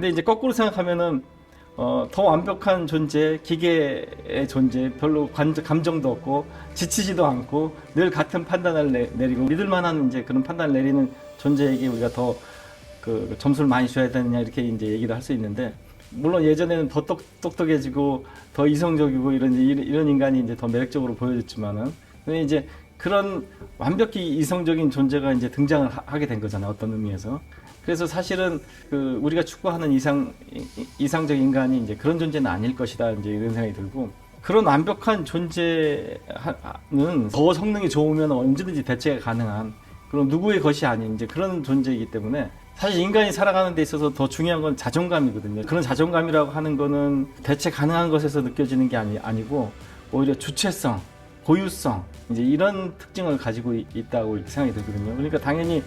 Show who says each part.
Speaker 1: 근데 이제 거꾸로 생각하면은 어, 더 완벽한 존재, 기계의 존재, 별로 관, 감정도 없고 지치지도 않고 늘 같은 판단을 내, 내리고 믿을만한 이제 그런 판단을 내리는 존재에게 우리가 더 그 점수를 많이 줘야 되느냐 이렇게 이제 얘기를 할 수 있는데 물론 예전에는 더 똑, 똑똑해지고 더 이성적이고 이런 이런 인간이 이제 더 매력적으로 보여졌지만은 근데 이제 그런 완벽히 이성적인 존재가 이제 등장을 하- 하게 된 거잖아요 어떤 의미에서 그래서 사실은 그 우리가 추구하는 이상 이- 이상적 인간이 이제 그런 존재는 아닐 것이다 이제 이런 생각이 들고 그런 완벽한 존재는 더 성능이 좋으면 언제든지 대체가 가능한 그런 누구의 것이 아닌 이제 그런 존재이기 때문에 사실 인간이 살아가는 데 있어서 더 중요한 건 자존감이거든요. 그런 자존감이라고 하는 거는 대체 가능한 것에서 느껴지는 게 아니, 아니고 오히려 주체성, 고유성 이제 이런 특징을 가지고 있- 있다고 생각이 들거든요. 그러니까 당연히